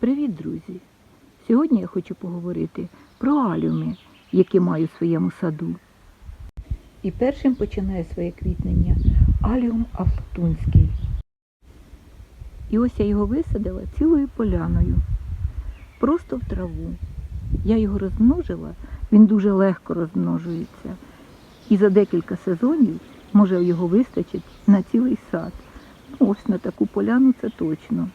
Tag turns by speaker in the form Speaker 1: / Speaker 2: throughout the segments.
Speaker 1: Привіт, друзі! Сьогодні я хочу поговорити про алюми, які маю в своєму саду. І першим починає своє квітнення аліум афлатунський. І ось я його висадила цілою поляною, просто в траву. Я його розмножила, він дуже легко розмножується. І за декілька сезонів може його вистачить на цілий сад. Ну, ось на таку поляну це точно.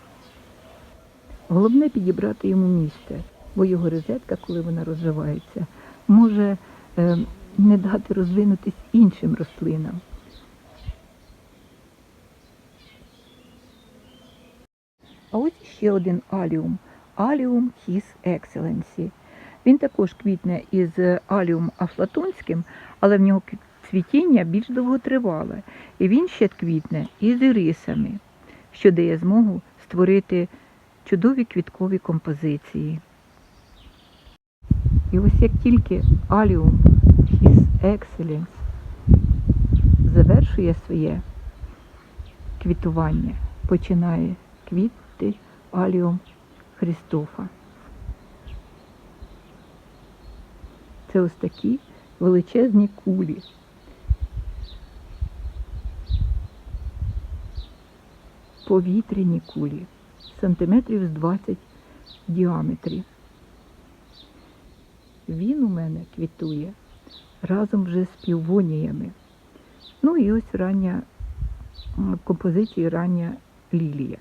Speaker 1: Головне підібрати йому місце, бо його розетка, коли вона розвивається, може е, не дати розвинутись іншим рослинам. А ось ще один аліум аліум His Excellency. Він також квітне із аліум афлатонським, але в нього цвітіння більш довготривале. І він ще квітне із ірисами, що дає змогу створити чудові квіткові композиції. І ось як тільки аліум His Excellence завершує своє квітування, починає квітти аліум Христофа. Це ось такі величезні кулі. Повітряні кулі, сантиметрів з 20 в діаметрі. Він у мене квітує разом вже з півоніями. Ну і ось рання в композиції рання лілія.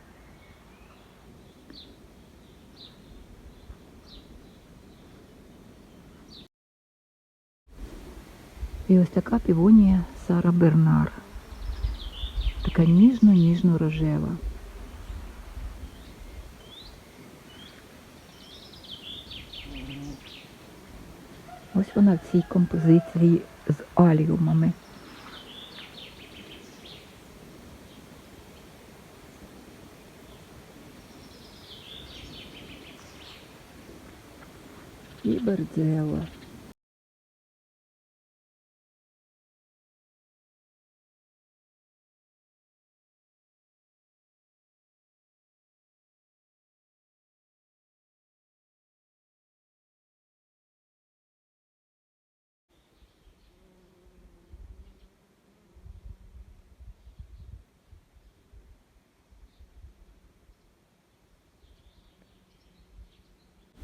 Speaker 1: І ось така півонія Сара Бернар. Така ніжно-ніжно рожева. Ось вона в цій композиції з аліумами. І бердзела.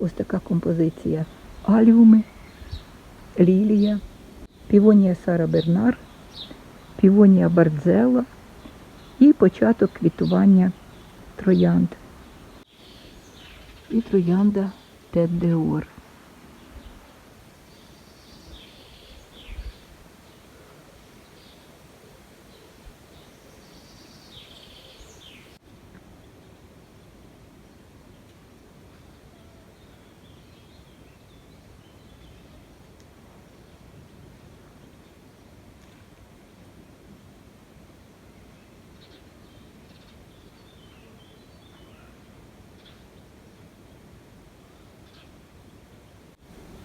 Speaker 1: Ось така композиція. Альвуми, лілія, півонія Сара Бернар, півонія Бардзела. І початок квітування троянд. І троянда Тед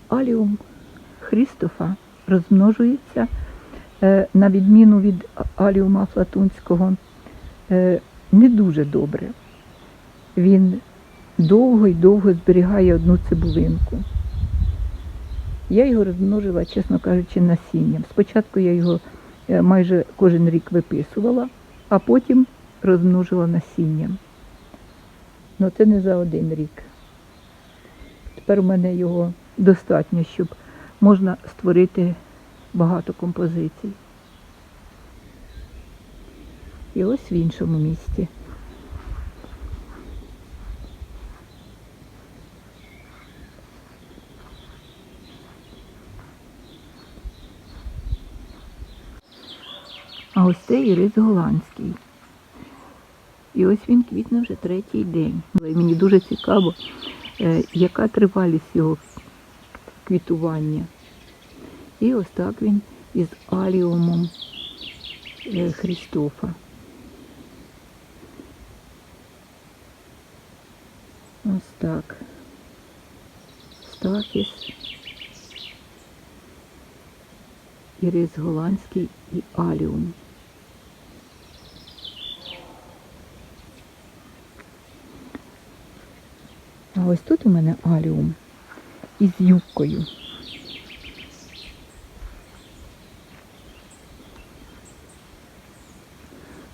Speaker 1: Аліум Христофа розмножується е, на відміну від аліума флатунського е, не дуже добре. Він довго й довго зберігає одну цибулинку. Я його розмножила, чесно кажучи, насінням. Спочатку я його е, майже кожен рік виписувала, а потім розмножила насінням. Ну це не за один рік. Тепер у мене його достатньо, щоб можна створити багато композицій. І ось в іншому місці. А ось це ірис голландський. І ось він квітне вже третій день. Мені дуже цікаво, е, яка тривалість його квітування. І ось так він із аліумом е, Христофа. Ось так. Стафіс. Ірис голландський і аліум. А ось тут у мене аліум із юбкою.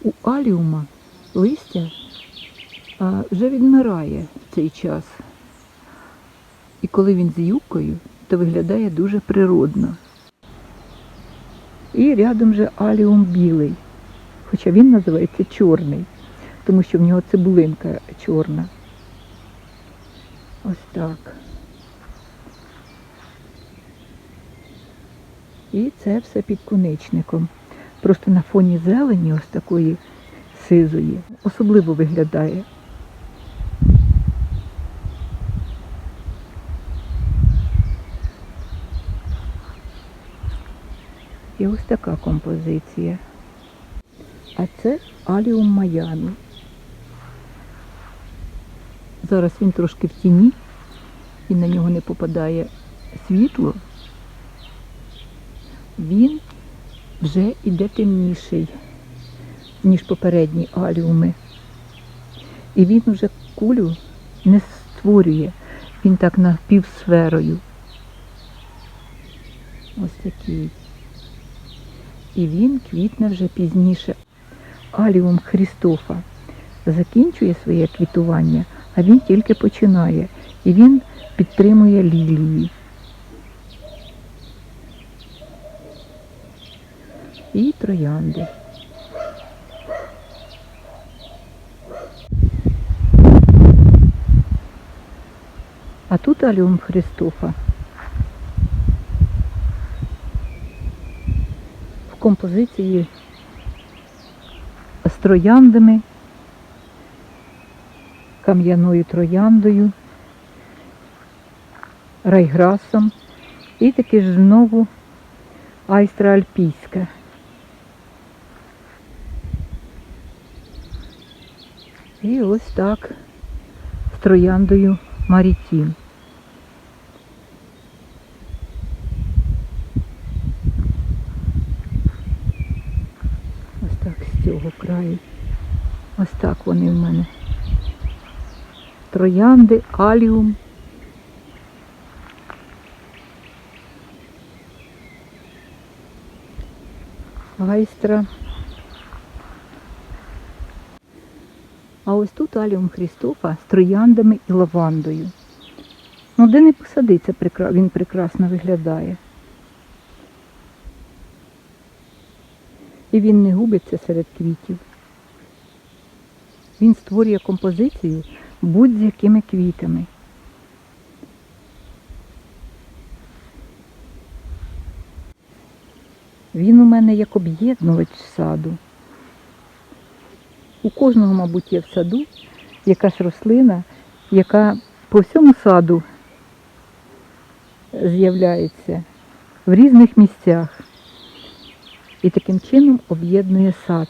Speaker 1: У аліума листя вже відмирає в цей час. І коли він з юбкою, то виглядає дуже природно. І рядом же аліум білий, хоча він називається чорний, тому що в нього цибулинка чорна. Ось так. І це все під куничником. Просто на фоні зелені ось такої сизої особливо виглядає. І ось така композиція. А це аліум Майамі. Зараз він трошки в тіні, і на нього не попадає світло. Він вже іде темніший, ніж попередні аліуми. І він вже кулю не створює, він так напівсферою. Ось такий. І він квітне вже пізніше. Аліум Хрістофа закінчує своє квітування, а він тільки починає. І він підтримує лілії. І троянди. А тут аліум Христофа. В композиції з трояндами, кам'яною трояндою, райграсом і таки ж знову айстра альпійська. І ось так з трояндою Марітін. Ось так з цього краю. Ось так вони в мене. Троянди, аліум. Гайстра. А ось тут аліум Хрістофа з трояндами і лавандою. Ну, де не посадиться, він прекрасно виглядає. І він не губиться серед квітів. Він створює композицію будь-з якими квітами. Він у мене як об'єднувач саду. У кожного, мабуть, є в саду якась рослина, яка по всьому саду з'являється в різних місцях і таким чином об'єднує сад.